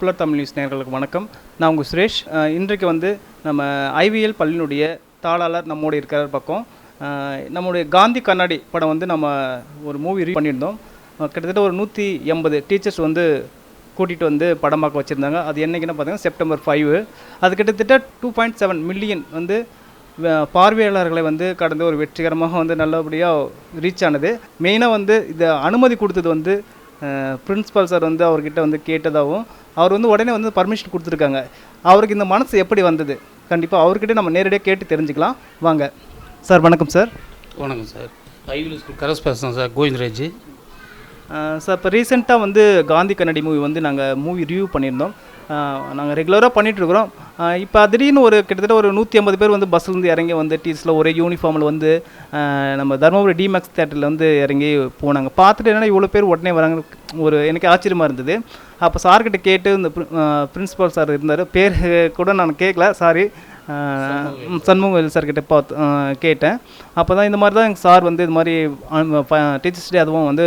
Popular Tamil news நேர்களுக்கு வணக்கம். நான் உங்கள் சுரேஷ். இன்றைக்கு வந்து நம்ம ஐவிஎல் பள்ளியினுடைய தாளாளர் நம்மோடு இருக்கிற பக்கம். நம்முடைய காந்தி கண்ணாடி படம் வந்து நம்ம ஒரு மூவி ரீ பண்ணியிருந்தோம். கிட்டத்தட்ட ஒரு நூற்றி எண்பது டீச்சர்ஸ் வந்து கூட்டிகிட்டு வந்து படம் பார்க்க வச்சுருந்தாங்க. அது என்னைக்குன்னு பார்த்தீங்கன்னா செப்டம்பர் ஃபைவ் அது கிட்டத்தட்ட டூ பாயிண்ட் செவன் மில்லியன் வந்து பார்வையாளர்களை வந்து கடந்த ஒரு வெற்றிகரமாக வந்து நல்லபடியாக ரீச் ஆனது. மெயினாக வந்து இதை அனுமதி கொடுத்தது வந்து பிரின்ஸ்பால் சார் வந்து அவர்கிட்ட வந்து கேட்டதாகவும் அவர் வந்து உடனே வந்து பர்மிஷன் கொடுத்துருக்காங்க. அவருக்கு இந்த மனசு எப்படி வந்தது? கண்டிப்பாக அவர்கிட்ட நம்ம நேரடியாக கேட்டு தெரிஞ்சுக்கலாம். வாங்க. சார் வணக்கம் சார். வணக்கம் சார். ஐவிஎல் ஸ்கூல் கரஸ் பேசுகிறேன் சார். கோவிந்தராஜ். சார் இப்போ ரீசெண்டாக வந்து காந்தி கண்ணாடி மூவி வந்து நாங்கள் மூவி ரிவ்யூ பண்ணியிருந்தோம். நாங்கள் ரெகுலராக பண்ணிகிட்ருக்குறோம் இப்போ திடீர்னு ஒரு கிட்டத்தட்ட ஒரு நூற்றி ஐம்பது பேர் வந்து பஸ்லேருந்து இறங்கி வந்து டீச்சரில் ஒரே யூனிஃபார்மில் வந்து நம்ம தருமபுரி டிமேக்ஸ் தேட்டரில் வந்து இறங்கி போனாங்க. பார்த்துட்டு என்னன்னா இவ்வளோ பேர் உடனே வராங்க. ஒரு எனக்கு ஆச்சரியமாக இருந்தது. அப்போ சார்கிட்ட கேட்டு இந்த பிரின்ஸிபால் சார் இருந்தார். பேர் கூட நான் கேட்கல சாரி சண்முகவேல் சார்கிட்ட பார்த்து கேட்டேன். அப்போ தான் இந்த மாதிரி தான் எங்கள் சார் வந்து இது மாதிரி டீச்சர்ஸ் டே அதுவும் வந்து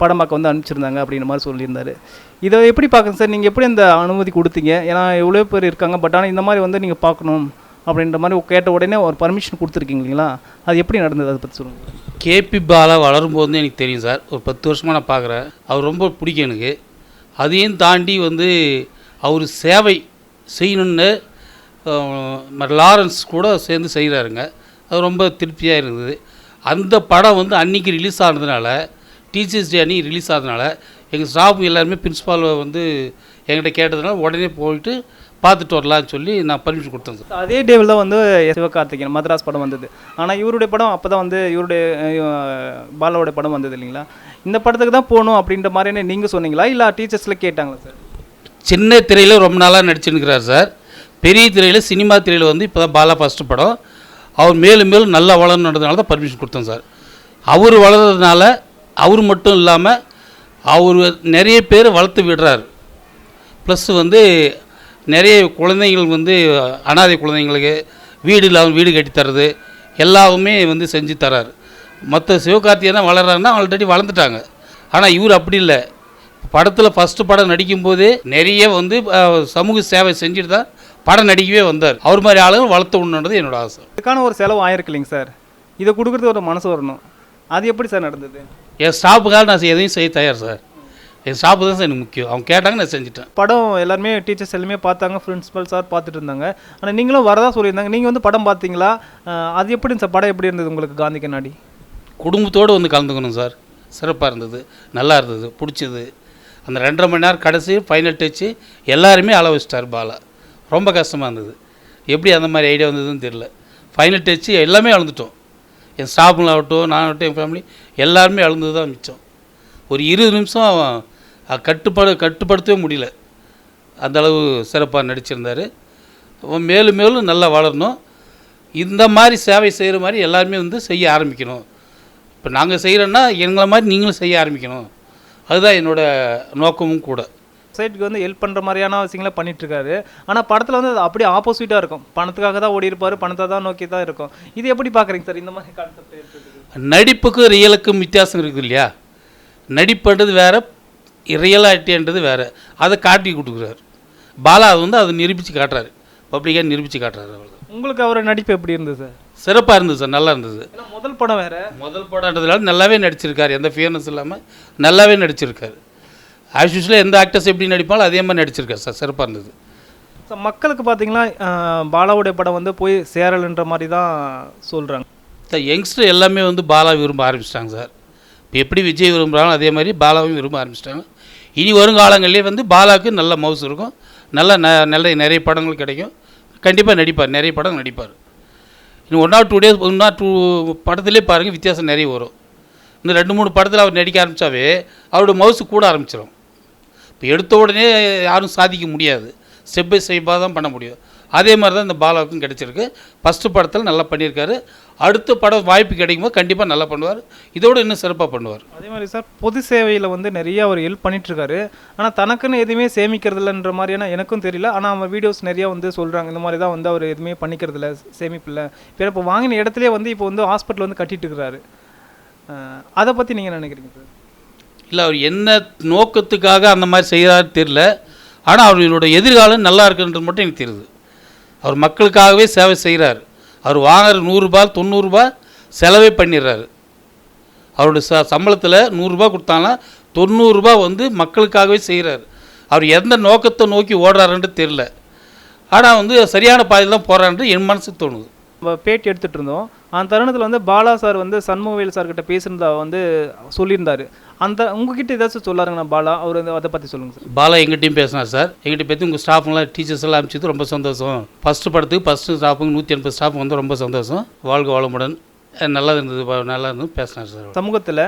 படம் பார்க்க வந்து அனுப்பிச்சிருந்தாங்க அப்படின்ற மாதிரி சொல்லியிருந்தாரு. இதை எப்படி பார்க்குங்க சார்? நீங்கள் எப்படி அந்த அனுமதி கொடுத்தீங்க? ஏன்னா எவ்வளோ பேர் இருக்காங்க பட் ஆனால் இந்த மாதிரி வந்து நீங்கள் பார்க்கணும் அப்படின்ற மாதிரி கேட்ட உடனே ஒரு பர்மிஷன் கொடுத்துருக்கீங்க இல்லைங்களா? அது எப்படி நடந்தது? அதை பற்றி சொல்லுங்கள் கேபி பாலா வளரும்போது எனக்கு தெரியும் சார். ஒரு பத்து வருஷமாக நான் பார்க்குறேன். அவர் ரொம்ப பிடிக்கும் எனக்கு. அதையும் தாண்டி வந்து அவர் சேவை செய்யணுன்னு லாரன்ஸ் கூட சேர்ந்து செய்கிறாருங்க அது ரொம்ப திருப்தியாக இருந்தது. அந்த படம் வந்து அன்றைக்கி ரிலீஸ் ஆனதுனால டீச்சர்ஸ் டே அன்றைக்கி ரிலீஸ் ஆனதுனால எங்கள் ஸ்டாஃப் எல்லாருமே பிரின்ஸிபால் வந்து என்கிட்ட கேட்டதுனால உடனே போயிட்டு பார்த்துட்டு வரலான்னு சொல்லி நான் பர்மிஷன் கொடுத்தேன் சார். அதே டேவில் தான் வந்து சிவகார்த்திகேயன் மദ്രാஸ் படம் வந்தது. ஆனால் இவருடைய படம் அப்போ தான் வந்து இவருடைய அஹ், பாலாவுடைய படம் வந்தது இல்லைங்களா? இந்த படத்துக்கு தான் போகணும் அப்படின்ற மாதிரியான நீங்கள் சொன்னீங்களா? இல்லை டீச்சர்ஸில் கேட்டாங்களா சார்? சின்ன திரையில் ரொம்ப நாளாக நடிச்சுருக்கிறார் சார். பெரிய திரையில் சினிமா திரையில் வந்து இப்போ தான் பாலா ஃபஸ்ட்டு படம். அவர் மேலும் மேலும் நல்லா வளரணுன்றதுனால தான் பர்மிஷன் கொடுத்தோம் சார். அவர் வளர்றதுனால அவர் மட்டும் இல்லாமல் அவர் நிறைய பேர் வளர்த்து விடுறார். ப்ளஸ் வந்து நிறைய குழந்தைகள் வந்து அனாதை குழந்தைங்களுக்கு வீடு இல்லாமல் வீடு கட்டி தர்றது எல்லாமே வந்து செஞ்சு தரார் மற்ற சிவகார்த்திகேயன் வளர்றாருன்னா ஆல்ரெடி வளர்ந்துட்டாங்க. ஆனால் இவர் அப்படி இல்லை. படத்தில் ஃபஸ்ட்டு படம் நடிக்கும்போதே நிறைய வந்து சமூக சேவை செஞ்சுட்டு தான் படம் நடிக்கவே வந்தார். அவர் மாதிரி ஆளுங்க வளர்த்து விடணுன்றது என்னோட ஆசை. இதுக்கான ஒரு செலவு ஆயிருக்கு இல்லைங்க சார். இதை கொடுக்குறது ஒரு மனசு வரணும். அது எப்படி சார் நடந்தது? என் ஸ்டாஃபுக்காக நான் எதையும் செய்ய தயார் சார். என் ஸ்டாஃபு தான் சார் எனக்கு முக்கியம். அவங்க கேட்டாங்க நான் செஞ்சுட்டேன். படம் எல்லாருமே டீச்சர்ஸ் எல்லாமே பார்த்தாங்க பிரின்சிபல் சார் பார்த்துட்டு இருந்தாங்க. ஆனால் நீங்களும் வரதா சொல்லியிருந்தாங்க. நீங்கள் வந்து படம் பார்த்தீங்களா? அது எப்படி சார்? படம் எப்படி இருந்தது உங்களுக்கு காந்தி கண்ணாடி? குடும்பத்தோடு வந்து கலந்துக்கணும் சார். சிறப்பாக இருந்தது. நல்லா இருந்தது. பிடிச்சது. அந்த ரெண்டரை மணி நேரம் கடைசி ஃபைனல் டச்சு எல்லாருமே அள வச்சிட்டார் பாலா. ரொம்ப கஷ்டமாக இருந்தது. எப்படி அந்த மாதிரி ஐடியா வந்ததுன்னு தெரில ஃபைனல் டச்சு எல்லாமே அழுந்துட்டோம் என் ஸ்டாஃபுங்க ஆகட்டும் நான் ஆகட்டும் என் ஃபேமிலி எல்லாருமே அழுந்தது தான் மிச்சம். ஒரு இருபது நிமிஷம் அவன் கட்டுப்பாடு கட்டுப்படுத்தவே முடியல. அந்த அளவு சிறப்பாக நடிச்சிருந்தார். மேலும் மேலும் நல்லா வளரணும். இந்த மாதிரி சேவை செய்கிற மாதிரி எல்லாருமே வந்து செய்ய ஆரம்பிக்கணும். இப்போ நாங்கள் செய்கிறோன்னா எங்களை மாதிரி நீங்களும் செய்ய ஆரம்பிக்கணும். அதுதான் என்னோடய நோக்கமும் கூட. சொசைட்டிக்கு வந்து ஹெல்ப் பண்ணுற மாதிரியான விஷயங்களை பண்ணிட்டு இருக்காரு ஆனால் படத்தில் வந்து அது அப்படியே ஆப்போசிட்டாக இருக்கும். பணத்துக்காக தான் ஓடி இருப்பார் பணத்தை தான் நோக்கி தான் இருக்கும். இது எப்படி பார்க்குறீங்க சார் இந்த மாதிரி கான்செப்ட் நடிப்புக்கும் ரியலுக்கும் வித்தியாசம் இருக்குது இல்லையா? நடிப்புன்றது வேறு ரியலாட்டின்றது வேறு. அதை காட்டி கொடுக்குறாரு. பாலா அது வந்து அதை நிரூபித்து காட்டுறாரு. பப்ளிக்காக நிரூபித்து காட்டுறாரு அவ்வளோதான் உங்களுக்கு அவர் நடிப்பு எப்படி இருந்தது சார் சிறப்பாக இருந்தது சார் நல்லா இருந்தது. முதல் படம் வேற. முதல் படம்ன்றதுனால நல்லாவே நடிச்சிருக்காரு. எந்த ஃபியர்னஸ் இல்லாமல் நல்லாவே நடிச்சிருக்காரு. ஆஸ் யூஸ்வலாக எந்த ஆக்டர்ஸ் எப்படி நடிப்பாலும் அதே மாதிரி நடிச்சிருக்காரு சார் சிறப்பாக இருந்தது. ஸோ மக்களுக்கு பார்த்தீங்கன்னா பாலாவுடைய படம் வந்து போய் சேரல்ன்ற மாதிரி தான் சொல்கிறாங்க சார் யங்ஸ்டர் எல்லாமே வந்து பாலா விரும்ப ஆரம்பிச்சிட்டாங்க சார் இப்போ எப்படி விஜய் விரும்புகிறாங்களோ அதே மாதிரி பாலாவும் விரும்ப ஆரம்பிச்சிட்டாங்க. இனி வருங்காலங்களிலே வந்து பாலாவுக்கு நல்ல மவுஸ் இருக்கும். நல்ல ந நல்ல நிறைய படங்கள் கிடைக்கும். கண்டிப்பாக நடிப்பார். நிறைய படம் நடிப்பார். இன்னும் one or two days one or two படத்துலேயே பாருங்கள் வித்தியாசம் நிறைய வரும். இன்னும் ரெண்டு மூணு படத்தில் அவர் நடிக்க ஆரம்பித்தாவே அவரோட மவுசு கூட ஆரம்பிச்சிடும் இப்போ எடுத்த உடனே யாரும் சாதிக்க முடியாது. ஸ்டெப் பை ஸ்டெப்பாக தான் பண்ண முடியும். அதே மாதிரி தான் இந்த பாலாவுக்கும் கிடச்சிருக்கு. ஃபஸ்ட்டு படத்தில் நல்லா பண்ணியிருக்காரு. அடுத்த படம் வாய்ப்பு கிடைக்கும்போது கண்டிப்பாக நல்லா பண்ணுவார். இதோட இன்னும் சிறப்பாக பண்ணுவார். அதே மாதிரி சார் பொது சேவையில் வந்து நிறைய அவர் ஹெல்ப் பண்ணிட்டுருக்காரு. ஆனால் தனக்குன்னு எதுவுமே சேமிக்கிறது இல்லைன்ற மாதிரியான எனக்கும் தெரியல. ஆனால் அவன் வீடியோஸ் நிறையா வந்து சொல்கிறாங்க இந்த மாதிரி தான் வந்து அவர் எதுவுமே பண்ணிக்கிறது இல்லை சேமிப்பில்லை இப்போ இப்போ வாங்கின இடத்துலயே வந்து இப்போ வந்து ஹாஸ்பிட்டல் வந்து கட்டிட்டு இருக்கிறாரு அதை பற்றி நீங்கள் நினைக்கிறீங்க சார்? இல்லை அவர் என்ன நோக்கத்துக்காக அந்த மாதிரி செய்கிறாரு தெரில ஆனால் அவரோட எதிர்காலம் நல்லா இருக்குன்றது மட்டும் எனக்கு தெரியுது. அவர் மக்களுக்காகவே சேவை செய்கிறார் அவர் வாங்குற நூறுரூபா தொண்ணூறுரூபா செலவே பண்ணிடுறாரு. அவரோட ச சம்பளத்தில் நூறுரூபா கொடுத்தாலும் தொண்ணூறுரூபா வந்து மக்களுக்காகவே செய்கிறார் அவர் எந்த நோக்கத்தை நோக்கி ஓடுறாருன்ட்டு தெரில ஆனால் வந்து சரியான பாதையில் தான் போகிறான்ட்டு என் மனசுக்கு தோணுது. பேட்டி எடுத்துகிட்டு இருந்தோம். அந்த தருணத்தில் வந்து பாலா சார் வந்து சண்முகவேல் சார் கிட்ட பேசுனதா வந்து சொல்லியிருந்தாரு. அந்த உங்ககிட்ட ஏதாச்சும் சொல்லாருங்கண்ணா பாலா அவர் வந்து அதை பற்றி சொல்லுங்கள் சார். பாலா எங்கிட்டையும் பேசினார் சார். எங்கிட்ட பற்றி உங்கள் ஸ்டாஃப்லாம் டீச்சர்ஸ் எல்லாம் அனுப்பிச்சது ரொம்ப சந்தோஷம். ஃபஸ்ட்டு படத்துக்கு ஃபஸ்ட்டு ஸ்டாஃபுங்க நூற்றி எண்பது ஸ்டாஃப் வந்து ரொம்ப சந்தோஷம். வாழ்க வளமுடன். அஹ் நல்லா இருந்தது நல்லா இருந்தது பேசினார் சார் சமூகத்தில்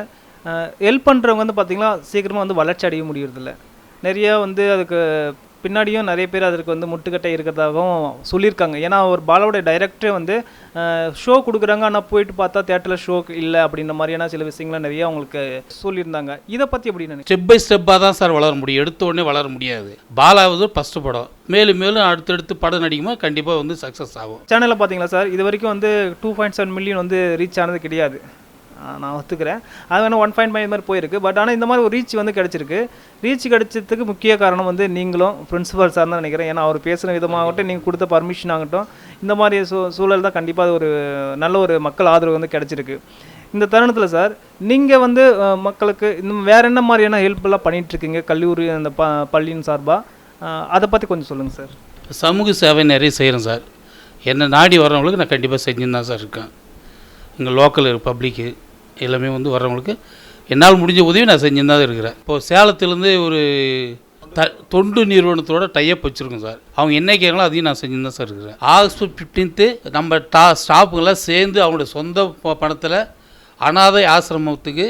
ஹெல்ப் பண்ணுறவங்க வந்து பார்த்திங்கன்னா சீக்கிரமாக வந்து வளர்ச்சி அடைய முடியறதில்ல. நிறைய வந்து அதுக்கு பின்னாடியும் நிறைய பேர் அதற்கு வந்து முட்டுக்கட்டை இருக்கிறதாகவும் சொல்லியிருக்காங்க. ஏன்னா ஒரு பாலாவோட டைரக்டரே வந்து ஷோ கொடுக்குறாங்க. ஆனால் போயிட்டு பார்த்தா தேட்டரில் ஷோ இல்லை அப்படின்ற மாதிரியான சில விஷயங்கள்லாம் நிறைய அவங்களுக்கு சொல்லியிருந்தாங்க. இதை பற்றி எப்படி நினைக்கிறீங்க? ஸ்டெப் பை ஸ்டெப்பாக தான் சார் வளர முடியும். எடுத்த உடனே வளர முடியாது. பாலாவது ஃபஸ்ட்டு படம். மேலும் மேலும் அடுத்தடுத்து படம் நடிக்கும்போது கண்டிப்பாக வந்து சக்ஸஸ் ஆகும். சேனலில் பார்த்தீங்களா சார்? இது வரைக்கும் வந்து டூ பாயிண்ட் செவன் மில்லியன் வந்து ரீச் ஆனது கிடையாது. நான் ஒத்துக்கிறேன். அது வேணால் ஒன் பாயிண்ட் ஃபைவ் மாதிரி போயிருக்கு. பட் ஆனால் இந்த மாதிரி ஒரு ரீச் வந்து கிடச்சிருக்கு. ரீச் கிடச்சதுக்கு முக்கிய காரணம் வந்து நீங்களும் பிரின்சிபல் சார் தான் நினைக்கிறேன். ஏன்னா அவர் பேசுகிற விதமாகட்டும் நீங்கள் கொடுத்த பர்மிஷன் ஆகட்டும் இந்த மாதிரி சூ சூழல் தான் கண்டிப்பாக ஒரு நல்ல ஒரு மக்கள் ஆதரவு வந்து கிடச்சிருக்கு. இந்த தருணத்தில் சார் நீங்கள் வந்து மக்களுக்கு இன்னும் வேறு என்ன மாதிரியான ஹெல்ப்லாம் பண்ணிகிட்ருக்கீங்க கல்லூரி அந்த ப பள்ளியின் சார்பாக அதை பற்றி கொஞ்சம் சொல்லுங்கள் சார் சமூக சேவை நிறைய செய்கிறேன் சார் என்னை நாடி வரவங்களுக்கு நான் கண்டிப்பாக செஞ்சுன்னு தான் சார் இருக்கேன். இங்கே லோக்கல் பப்ளிக்கு எல்லாமே வந்து வர்றவங்களுக்கு என்னால் முடிஞ்ச உதவி நான் செஞ்சுன்னு தான் இருக்கிறேன். இப்போது சேலத்துலேருந்து ஒரு த தொண்டு நிறுவனத்தோட டைப் வச்சுருக்கோம் சார். அவங்க என்ன கேட்கலாம் அதையும் நான் செஞ்சுன்னு தான் சார் இருக்கிறேன். ஆகஸ்ட் ஃபிஃப்டீன்த்து நம்ம டா ஸ்டாஃபுங்கெல்லாம் சேர்ந்து அவங்களோட சொந்த பணத்தில் அனாதை ஆசிரமத்துக்கு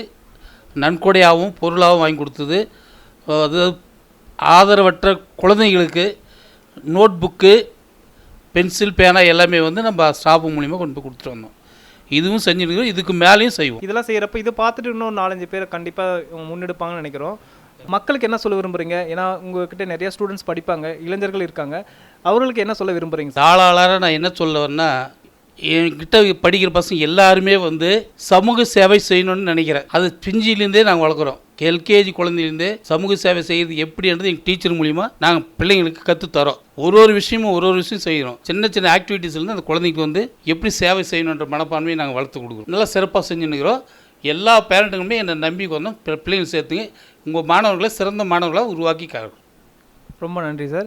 நன்கொடையாகவும் பொருளாகவும் வாங்கி கொடுத்தது. அது ஆதரவற்ற குழந்தைங்களுக்கு நோட் புக்கு பென்சில் பேனா எல்லாமே வந்து நம்ம ஸ்டாஃபு மூலிமா கொண்டு போய் கொடுத்துட்டு வந்தோம். இதுவும் செஞ்சுருக்கோம் இதுக்கு மேலேயும் செய்வோம். இதெல்லாம் செய்கிறப்ப இதை பார்த்துட்டு இன்னும் நாலஞ்சு பேர் கண்டிப்பாக முன்னெடுப்பாங்கன்னு நினைக்கிறோம். மக்களுக்கு என்ன சொல்ல விரும்புறீங்க? ஏன்னா உங்ககிட்ட நிறைய ஸ்டூடெண்ட்ஸ் படிப்பாங்க இளைஞர்கள் இருக்காங்க. அவர்களுக்கு என்ன சொல்ல விரும்புறீங்க? தாளாளராக நான் என்ன சொல்ல வரேன்னா என்கிட்ட படிக்கிற பசங்க எல்லாருமே வந்து சமூக சேவை செய்யணும்னு நினைக்கிறேன். அது பிஞ்சிலேருந்தே நாங்கள் வளர்க்குறோம். எல்கேஜி குழந்தையிலேருந்தே சமூக சேவை செய்கிறது எப்படின்றது எங்கள் டீச்சர் மூலிமா நாங்கள் பிள்ளைங்களுக்கு கற்றுத்தரோம் ஒரு ஒரு விஷயமும் ஒரு ஒரு விஷயம் செய்கிறோம் சின்ன சின்ன ஆக்டிவிட்டீஸ்லேருந்து அந்த குழந்தைக்கு வந்து எப்படி சேவை செய்யணுன்ற மனப்பான்மையை நாங்கள் வளர்த்து கொடுக்குறோம். நல்லா சிறப்பாக செஞ்சுன்னுக்கிறோம். எல்லா பேரண்ட்டுங்களுமே என்னை நம்பி வந்தோம். பிள்ளைங்க சேர்த்துங்க உங்கள் மாணவர்களை சிறந்த மாணவர்களாக உருவாக்கி காரணம் ரொம்ப நன்றி சார்.